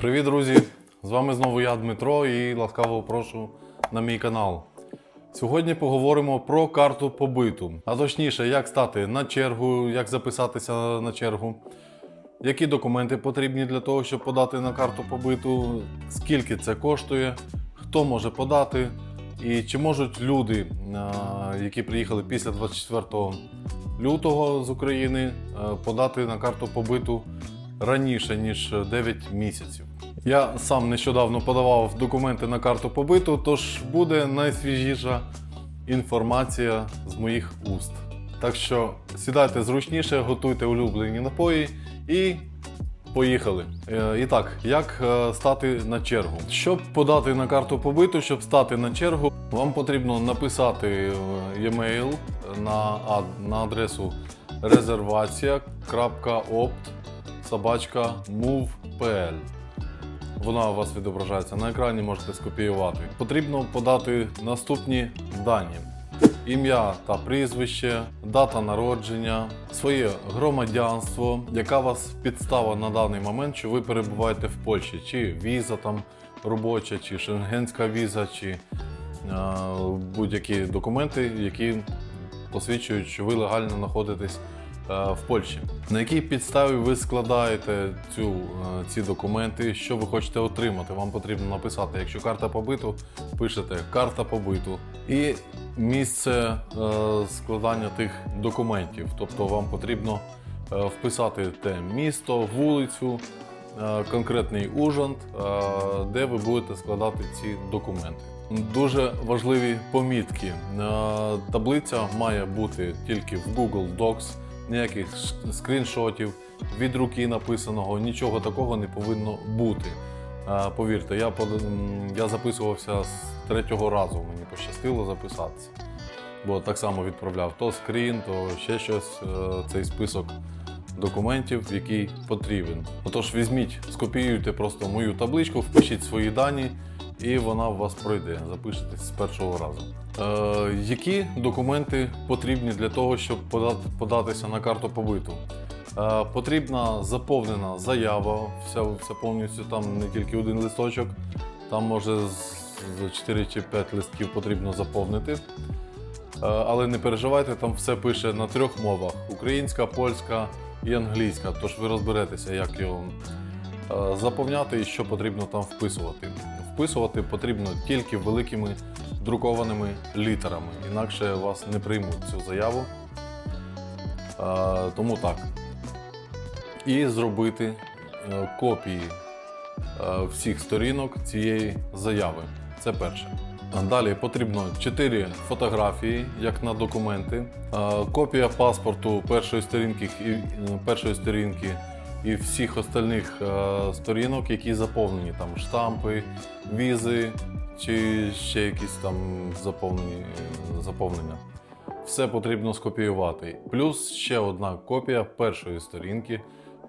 Привіт, друзі! З вами знову я, Дмитро, і ласкаво прошу на мій канал. Сьогодні поговоримо про карту побиту, а точніше, як стати на чергу, як записатися на чергу, які документи потрібні для того, щоб подати на карту побиту, скільки це коштує, хто може подати, і чи можуть люди, які приїхали після 24 лютого з України, подати на карту побиту раніше, ніж 9 місяців. Я сам нещодавно подавав документи на карту побиту, тож буде найсвіжіша інформація з моїх уст. Так що сідайте зручніше, готуйте улюблені напої і поїхали. Е, І так, як е, стати на чергу? Щоб подати на карту побиту, щоб стати на чергу, вам потрібно написати е, e-mail на, ад- на адресу резервація.opt собачка move.pl. Вона у вас відображається на екрані, можете скопіювати. Потрібно подати наступні дані: ім'я та прізвище, дата народження, своє громадянство, яка вас підстава на даний момент, що ви перебуваєте в Польщі, чи віза там робоча, чи шенгенська віза, чи е, будь-які документи, які посвідчують, що ви легально знаходитесь в Польщі. На якій підставі ви складаєте цю, е, ці документи, що ви хочете отримати? Вам потрібно написати, якщо карта побиту, пишете карта побиту і місце е, складання тих документів. Тобто вам потрібно е, вписати те місто, вулицю, е, конкретний ужант, е, де ви будете складати ці документи. Дуже важливі помітки. Е, Таблиця має бути тільки в Google Docs, ніяких скріншотів, від руки написаного, нічого такого не повинно бути. Повірте, я, я записувався з третього разу, мені пощастило записатися. Бо так само відправляв то скрін, то ще щось, е, цей список документів, який потрібен. Отож, візьміть, скопіюйте просто мою табличку, впишіть свої дані, і вона у вас пройде. Запишетесь з першого разу. Е, які документи потрібні для того, щоб податися на карту побиту? Е, потрібна заповнена заява, вся, вся повністю там не тільки один листочок, там може з з 4 чи 5 листків потрібно заповнити. Е, Але не переживайте, там все пише на трьох мовах: українська, польська і англійська. Тож ви розберетеся, як його заповняти і що потрібно там вписувати. Вписувати потрібно тільки великими друкованими літерами, інакше вас не приймуть цю заяву. Тому так. І зробити е, копії е, всіх сторінок цієї заяви. Це перше. Далі потрібно 4 фотографії, як на документи, е, копія паспорту першої сторінки і першої сторінки і всіх остальних сторінок, які заповнені там штампи, візи чи ще якісь там заповнені, заповнення. Все потрібно скопіювати. Плюс ще одна копія першої сторінки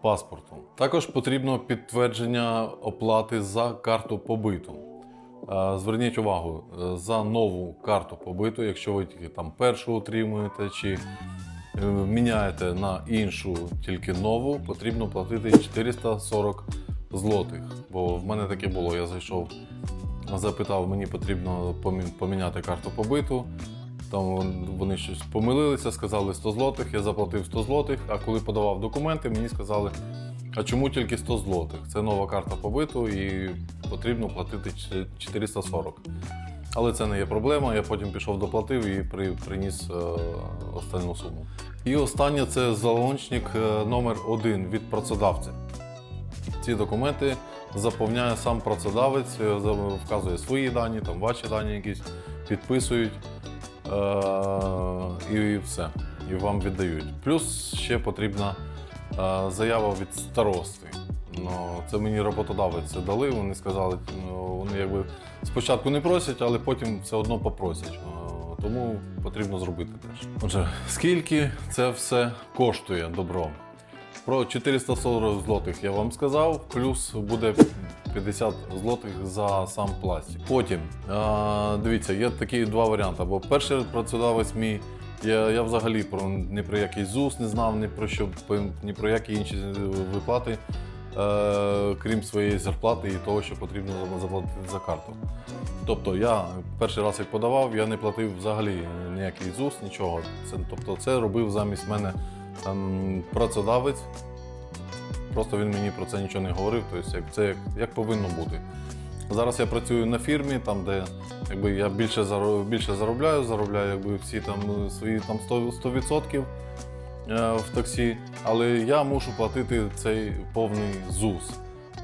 паспорту. Також потрібно підтвердження оплати за карту побиту. Е, Зверніть увагу, е, за нову карту побиту, якщо ви тільки там першу отримуєте чи е, міняєте на іншу тільки нову, потрібно платити 440 злотих. Бо в мене таке було. Я зайшов, запитав, мені потрібно поміняти карту побиту. Там вони щось помилилися, сказали 100 злотих, я заплатив 100 злотих, а коли подавав документи, мені сказали, а чому тільки 100 злотих? Це нова карта побиту і потрібно платити 440. Але це не є проблема. Я потім пішов доплатив і при, приніс е, остальну суму. І останнє це залончник е, номер 1 від працедавця. Ці документи заповняє сам працедавець, е, вказує свої дані, там ваші дані якісь, підписують е- і все. І вам віддають. Плюс ще потрібна е, заява від старости. Ну, це мені роботодавець дали. Вони сказали, ну, вони якби спочатку не просять, але потім все одно попросять. Е, Тому потрібно зробити теж. Отже, скільки це все коштує добро? Про 440 злотих я вам сказав, плюс буде 50 злотих за сам пластик. Потім, дивіться, є такі два варіанти. Бо перший працедавець мій, я, я взагалі про ні про який ЗУС не знав, ні про що, ні про які інші виплати е, крім своєї зарплати і того, що потрібно заплатити за карту. Тобто я перший раз як подавав, я не платив взагалі ніякий ЗУС, нічого. Це, тобто це робив замість мене працедавець. Просто він мені про це нічого не говорив, тобто це як, як повинно бути. Зараз я працюю на фірмі, там, де якби, я більше, більше заробляю, заробляю якби, всі там, е, свої там, 100%, 100% е, в таксі, але я мушу платити цей повний ЗУС.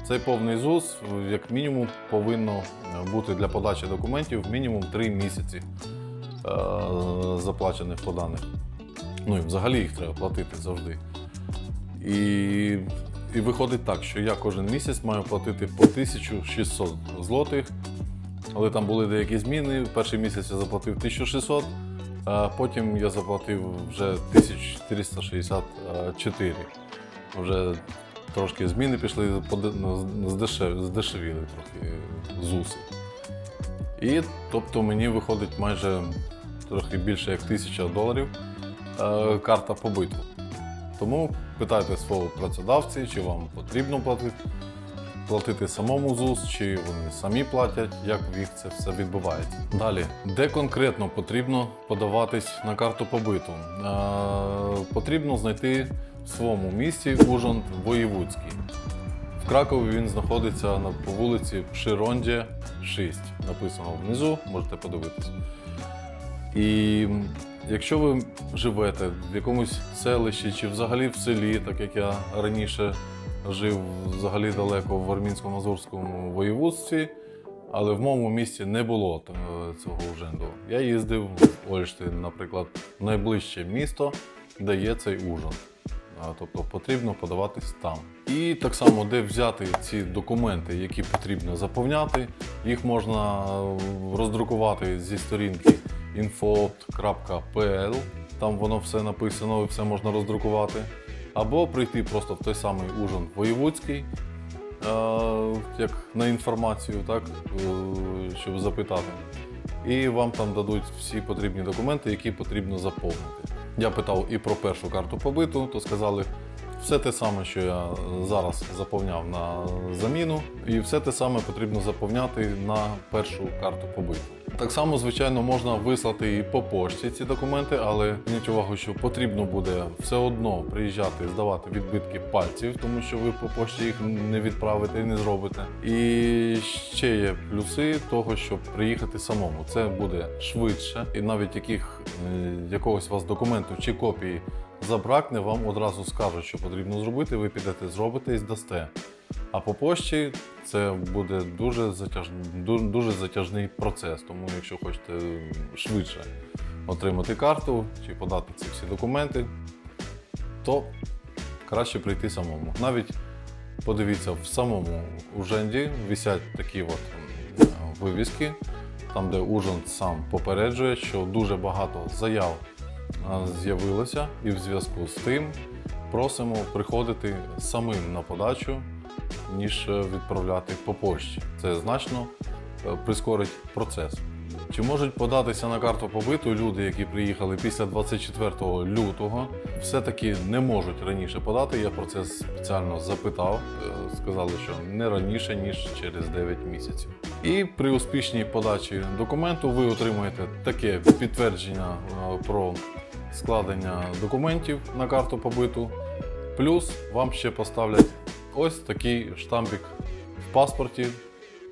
Цей повний ЗУС, як мінімум, повинно бути для подачі документів мінімум 3 місяці е, заплачених поданих. Ну і взагалі їх треба платити завжди. І, і виходить так, що я кожен місяць маю платити по 1600 злотих. Але там були деякі зміни. Перший місяць я заплатив 1600, а потім я заплатив вже 1464. Вже трошки зміни пішли, ну, здешев- здешевіли трохи ЗУСи. І тобто мені виходить майже трохи більше як 1000 доларів е, карта побиту. Тому питайте свого працедавця, чи вам потрібно платити, платити самому ЗУС, чи вони самі платять, як в їх це все відбувається. Далі, де конкретно потрібно подаватись на карту побиту? Е, потрібно знайти в своєму місті Ужонт Воєвудський. В Кракові він знаходиться на по вулиці Широнді 6. Написано внизу, можете подивитись. І якщо ви живете в якомусь селищі чи взагалі в селі, так як я раніше жив взагалі далеко в Армінсько-Мазурському воєводстві, але в моєму місті не було цього уженду. Я їздив в Ольштин, наприклад, в найближче місто, де є цей ужин. Тобто потрібно подаватись там. І так само, де взяти ці документи, які потрібно заповняти, їх можна роздрукувати зі сторінки info.pl, там воно все написано і все можна роздрукувати. Або прийти просто в той самий ужин воєвудський, е, як на інформацію, так, е, щоб запитати. І вам там дадуть всі потрібні документи, які потрібно заповнити. Я питав і про першу карту побиту, то сказали все те саме, що я зараз заповняв на заміну, і все те саме потрібно заповняти на першу карту побиту. Так само, звичайно, можна вислати і по пошті ці документи, але зверніть увагу, що потрібно буде все одно приїжджати, здавати відбитки пальців, тому що ви по пошті їх не відправите і не зробите. І ще є плюси того, щоб приїхати самому. Це буде швидше, і навіть яких е, якогось у вас документу чи копії забракне, вам одразу скажуть, що потрібно зробити. Ви підете, зробите і здасте. А по пошті це буде дуже затяжний, дуже затяжний процес. Тому, якщо хочете швидше отримати карту чи подати ці всі документи, то краще прийти самому. Навіть подивіться, в самому Уженді висять такі от вивіски, там, де Ужент сам попереджує, що дуже багато заяв з'явилося, і в зв'язку з тим просимо приходити самим на подачу, ніж е, відправляти по пошті. Це значно е, прискорить процес. Чи можуть податися на карту побиту люди, які приїхали після 24 лютого? Все-таки не можуть раніше подати. Я про це спеціально запитав. Е, Сказали, що не раніше, ніж через 9 місяців. І при успішній подачі документу ви отримаєте таке підтвердження про складення документів на карту побиту. Плюс вам ще поставлять ось такий штампик в паспорті,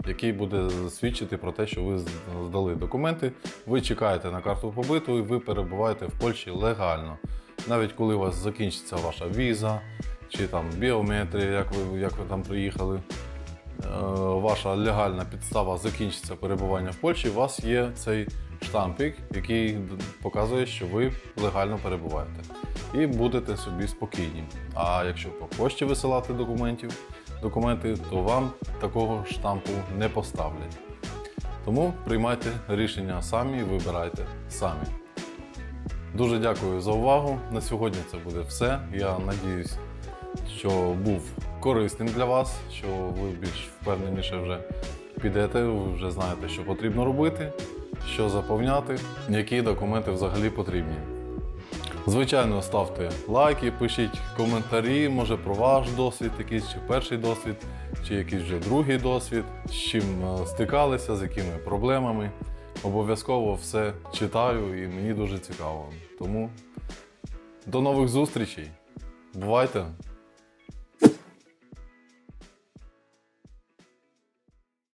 який буде свідчити про те, що ви здали документи. Ви чекаєте на карту побиту і ви перебуваєте в Польщі легально. Навіть коли у вас закінчиться ваша віза чи там біометрія, як ви, як ви там приїхали, е, ваша легальна підстава закінчиться перебування в Польщі, у вас є цей штампик, який показує, що ви легально перебуваєте. І будете собі спокійні. А якщо по пошті висилати документів, документи, то вам такого штампу не поставлять. Тому приймайте рішення самі, і вибирайте самі. Дуже дякую за увагу. На сьогодні це буде все. Я надіюсь, що був корисним для вас, що ви більш впевненіше вже підете, ви вже знаєте, що потрібно робити, що заповняти, які документи взагалі потрібні. Звичайно, ставте лайки, пишіть коментарі, може про ваш досвід якийсь, чи перший досвід, чи якийсь вже другий досвід, з чим е, стикалися, з якими проблемами. Обов'язково все читаю і мені дуже цікаво. Тому до нових зустрічей. Бувайте!